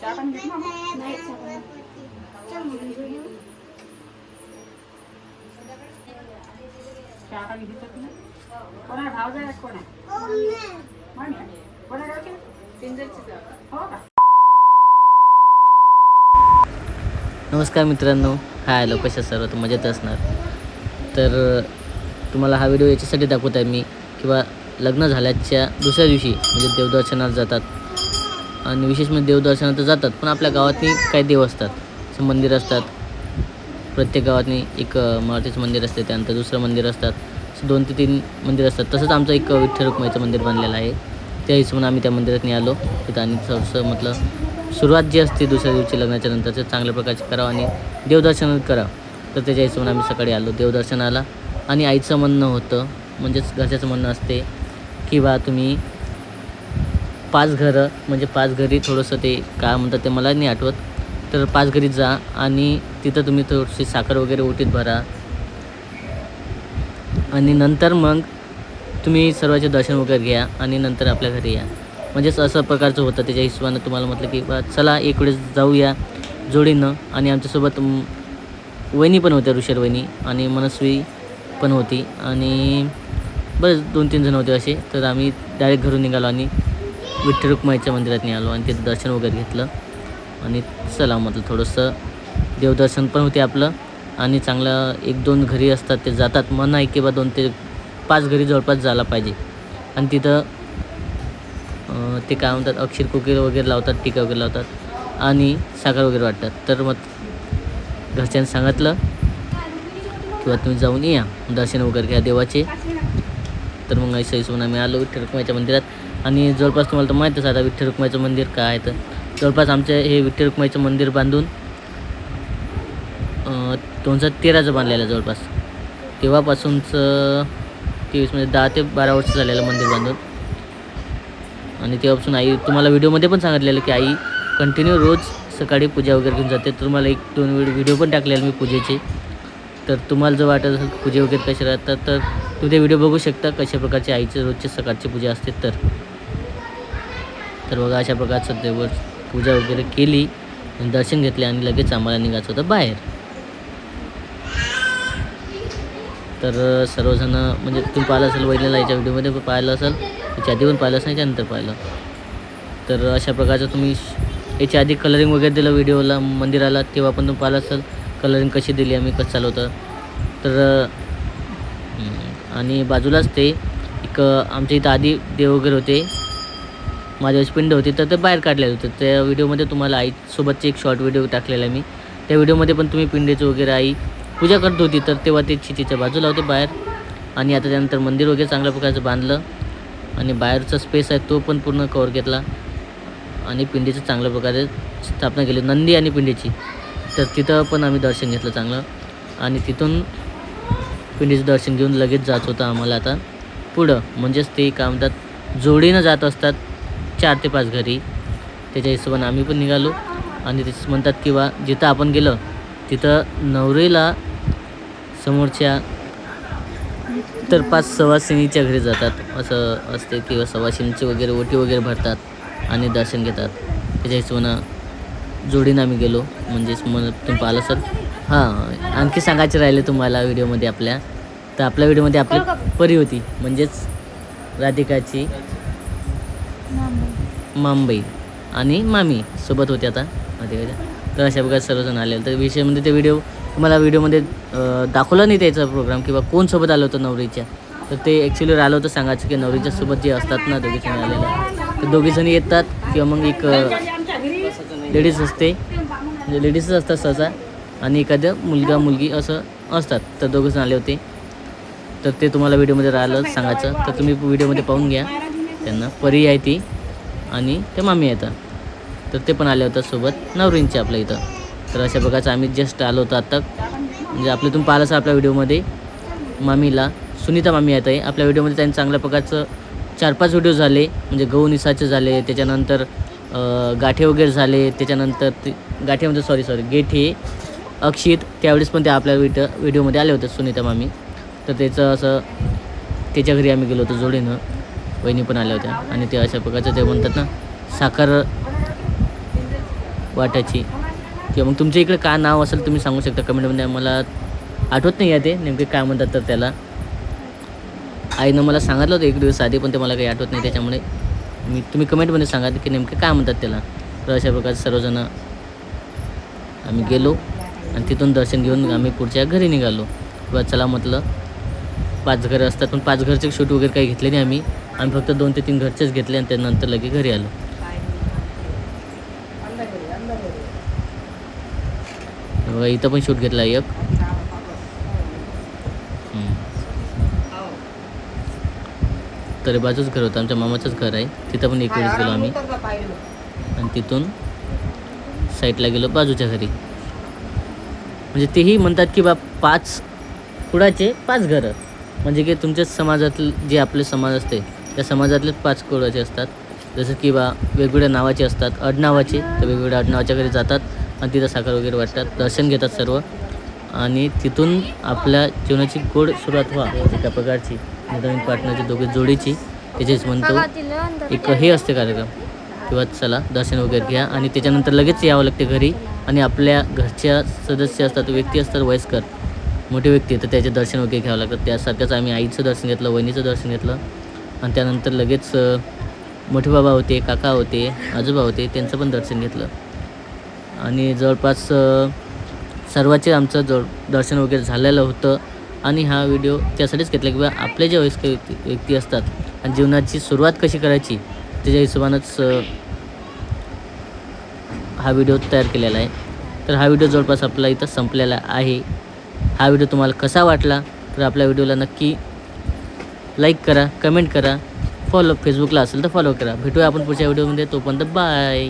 चहा पाणी घेत ना नाही चहा चहा पाणी घेतात ना कोणा भाव जाय कोण आहे म्हण ना. कोणा गावचे हो का नमस्कार मित्रांनो हाय हॅलो कशा सर्व तर मजेत असणार. तर तुम्हाला हा व्हिडिओ याच्यासाठी दाखवत आहे मी किंवा लग्न झाल्याच्या दुसऱ्या दिवशी म्हणजे देवदर्शनाला जातात. आणि विशेष म्हणजे देवदर्शन तर जातात पण आपल्या गावातनी काही देव असतात. असं मंदिर असतात. प्रत्येक गावातनी एक मराठीचं मारुतीचं मंदिर असते त्यानंतर दुसरं मंदिर असतात. असं दोन ते तीन मंदिर असतात. तसंच आमचं एक विठ्ठल रुक्माईचं मंदिर बांधलेलं आहे. त्या हिशोबाने आम्ही त्या मंदिरात आलो तिथं आणि थोडंसं म्हटलं सुरुवात जी असते दुसऱ्या दिवशी लग्नाच्या नंतरचं चांगल्या प्रकारची करावं आणि देवदर्शन करावं तर त्याच्या हिशोबाने आम्ही सकाळी आलो देवदर्शनाला. आणि आईचं म्हणणं होतं म्हणजेच घरच्याचं म्हणणं असते की बा तुम्ही पाच घरं म्हणजे पाच घरी थोडंसं ते काय म्हणतात ते मला नाही आठवत. तर पाच घरी जा आणि तिथं तुम्ही थोडीशी साखर वगैरे ओटीत भरा. आणि नंतर मग तुम्ही सर्वांचे दर्शन वगैरे घ्या आणि नंतर आपल्या घरी या. म्हणजेच असं प्रकारचं होतं त्याच्या हिशोबानं तुम्हाला म्हटलं की बा चला एक वेळेस जाऊया जोडीनं. आणि आमच्यासोबत वहिनी पण होत्या ऋषर वहिनी आणि मनस्वी पण होती. आणि बस दोन तीन जण होते असे. तर आम्ही डायरेक्ट घरून निघालो आणि विठ्ठल रुक्माईच्या मंदिरात निघालो आणि तिथं दर्शन वगैरे घेतलं. आणि चला म्हटलं थोडंसं देवदर्शन पण होते आपलं. आणि चांगलं एक दोन घरी असतात ते जातात. मन आहे की बा दोन ते पाच घरी जवळपास जायला पाहिजे. आणि तिथं ते काय म्हणतात अक्षर कुकीर वगैरे लावतात टीका वगैरे लावतात. आणि साखर वगैरे वाटतात. तर मग घरच्यांनी सांगितलं किंवा तुम्ही जाऊन या. दर्शन वगैरे घ्या देवाचे. तर मग ऐसा हिशोबाने आम्ही आलो विठ्ठल रुक्माईच्या मंदिरात. आणि जवळपास तुम्हाला तर माहीतच आहे आता विठ्ठल रुक्माईचं मंदिर काय आहे तर. जवळपास आमचे हे विठ्ठल रुक्माईचं मंदिर बांधून दोन हजार तेराचं बांधलेलं आहे जवळपास. तेव्हापासूनचं तेवीस म्हणजे दहा ते बारा वर्ष झालेलं मंदिर बांधून. आणि तेव्हापासून आई तुम्हाला व्हिडिओमध्ये पण सांगितलेलं की आई कंटिन्यू रोज सकाळी पूजा वगैरे घेऊन जाते. तर तुम्हाला एक दोन वेळ व्हिडिओ पण टाकलेला मी पूजेचे. तर तुम्हाला जर वाटत असेल पूजा वगैरे कशा राहतात तर तुम्ही ते व्हिडिओ बघू शकता कशा प्रकारची आईचे रोजची सकाळची पूजा असते तर. तर बघा अशा प्रकारचं देवर पूजा वगैरे केली दर्शन घेतले आणि लगेच आम्हाला निघायचं होतं बाहेर. तर सर्वजण म्हणजे तुम्ही पाहिलं असेल वहिनीला याच्या व्हिडिओमध्ये पण पाहिलं असेल याच्या आधी पण पाहिलं असेल याच्यानंतर पाहिलं. तर अशा प्रकारचं तुम्ही याच्या आधी कलरिंग वगैरे दिलं व्हिडिओला मंदिराला तेव्हा पण तुम्ही पाहिलं असेल कलरिंग कशी दिली आम्ही कसं चालवतं. तर आणि बाजूलाच ते एक आमच्या इथं आधी देव वगैरे होते. माझ्या पिंड होती तर ते बाहेर काढलेलं होतं. त्या व्हिडिओमध्ये तुम्हाला आईसोबतचे एक शॉर्ट व्हिडिओ टाकलेला मी. त्या व्हिडिओमध्ये पण तुम्ही पिंडीचं वगैरे आई पूजा करत होती तर तेव्हा ते चितीच्या बाजूला होते बाहेर. आणि आता त्यानंतर मंदिर वगैरे चांगल्या प्रकारचं बांधलं. आणि बाहेरचा स्पेस आहे तो पण पूर्ण कवर घेतला. आणि पिंडीचं चांगल्या प्रकारे स्थापना केली. नंदी आणि पिंडीची. तर तिथं पण आम्ही दर्शन घेतलं चांगलं. आणि तिथून पिंडीचं दर्शन घेऊन लगेच जात होतं आम्हाला आता. पुढं म्हणजेच ते काय म्हणतात जोडीनं जात असतात. चार ते पाच घरी. त्याच्या हिशोबाने आम्ही पण निघालो. आणि तेच म्हणतात किंवा जिथं आपण गेलं तिथं नवरीला समोरच्या तर पाच सवासिनीच्या घरी जातात. असं असते किंवा सवासिनीचे वगैरे ओटी वगैरे भरतात आणि दर्शन घेतात. त्याच्या हिशोबानं जोडीनं आम्ही गेलो. म्हणजेच मग तुम्ही पाहिलं सर हां आणखी सांगायचे राहिले तुम्हाला व्हिडिओमध्ये आपल्या. तर आपल्या व्हिडिओमध्ये आपली परी होती. म्हणजेच राधिकाची. मामबाई आणि मामी सोबत होते आता. राधिकाच्या तर अशा प्रकारे सर्वजण आले. तर विषय म्हणजे ते व्हिडिओ तुम्हाला व्हिडिओमध्ये दाखवला नाही त्याचा प्रोग्राम किंवा कोण सोबत आलं होतं नवरीच्या? तर ते ॲक्च्युली राहिलं होतं सांगायचं की नवरीच्या सोबत जे असतात ना दोघी जणी आलेले. तर दोघीजणी येतात किंवा मग एक लेडीज असते. म्हणजे लेडीजच असतात सहसा आणि एखादं मुलगा मुलगी असं असतात. तर दोघं जण आले होते. तर ते तुम्हाला व्हिडिओमध्ये राहिलं सांगायचं. तर तुम्ही व्हिडिओमध्ये पाहून घ्या. त्यांना परी आहे ती. आणि ते मामी येतात. तर ते पण आले होतं सोबत नवरींचे आपल्या इथं. तर अशा प्रकारचं आम्ही जस्ट आलो होतो आत्ता म्हणजे आपलं तुम्ही पाहिलं असं आपल्या व्हिडिओमध्ये. मामीला सुनीता मामी येत आहे आपल्या व्हिडिओमध्ये त्यांनी चांगल्या प्रकारचं चार पाच व्हिडिओ झाले. म्हणजे गहू निसाचे झाले त्याच्यानंतर गाठे वगैरे झाले. त्याच्यानंतर ते गाठे म्हणजे सॉरी सॉरी गेठे अक्षित त्यावेळेस पण ते आपल्या व्हिडिओ व्हिडिओमध्ये आले होते सुनीता मामी. तर त्याचं असं त्याच्या घरी आम्ही गेलो होतो जोडीनं. वहिनी पण आल्या होत्या. आणि ते अशा प्रकारचं ते म्हणतात ना साखर वाटाची किंवा मग तुमच्या इकडे काय नाव असेल तुम्ही सांगू शकता कमेंटमध्ये. मला आठवत नाही आहे ते नेमके काय म्हणतात तर त्याला. आईनं मला सांगितलं होतं एक दिवस आधी पण ते मला काही आठवत नाही त्याच्यामुळे. मी तुम्ही कमेंटमध्ये सांगा की नेमके काय म्हणतात त्याला. तर अशा प्रकारे सर्वजण आम्ही गेलो आणि तिथून दर्शन घेऊन आम्ही पुढच्या घरी निघालो. किंवा चला म्हटलं पाच घरं असतात पण पाच घरचे शूट वगैरे काही घेतले नाही आम्ही. आम्ही फक्त दोन ते तीन घरचेच घेतले आणि त्यानंतर लगे घरी आलो. इथं पण शूट घेतला एक. तरी बाजूच घर होतं आमच्या मामाचंच घर आहे. तिथं पण एक वेळेस गेलो आम्ही. आणि तिथून साईडला गेलो बाजूच्या घरी. म्हणजे तेही म्हणतात की बा पाच कुडाचे पाच घरं. म्हणजे की तुमच्या समाजातले जे आपले समाज असते त्या समाजातलेच पाच कुळाचे असतात जसं की बा वेगवेगळ्या नावाचे असतात आडनावाचे तर वेगवेगळ्या आडनावाच्या घरी जातात आणि तिथं साखर वगैरे वाटतात दर्शन घेतात सर्व. आणि तिथून आपल्या जीवनाची गोड सुरुवात व्हा म्हणजे एका प्रकारची नवीन पार्टनरची दोघे जोडीची त्याचेच म्हणतो एक हे असते कार्यक्रम किंवा चला दर्शन वगैरे घ्या आणि त्याच्यानंतर लगेच यावं लागते घरी. आणि आपल्या घरच्या सदस्य असतात व्यक्ती असतात वयस्कर मोठे व्यक्ती तर त्याचे दर्शन वगैरे घ्यावं लागतात त्यासारखंच आम्ही आईचं दर्शन घेतलं वहिनीचं दर्शन घेतलं आणि त्यानंतर लगेच मोठे बाबा होते काका होते आजोबा होते त्यांचं पण दर्शन घेतलं. आणि जवळपास सर्वाचे आमचं जवळ दर्शन वगैरे झालेलं होतं. आणि हा व्हिडिओ त्यासाठीच घेतला किंवा आपले जे वयस्कर व्यक्ती व्यक्ती असतात आणि जीवनाची सुरुवात कशी करायची त्याच्या हिशोबानंच हा व्हिडिओ तयार केलेला आहे. तर हा व्हिडिओ जवळपास आपला इथं संपलेला आहे. हा व्हिडिओ तुम्हाला कसा वाटला तर आपल्या व्हिडिओला नक्की लाईक करा कमेंट करा फॉलो फेसबुकला असेल तर फॉलो करा. भेटूया आपण पुढच्या व्हिडिओमध्ये तोपर्यंत बाय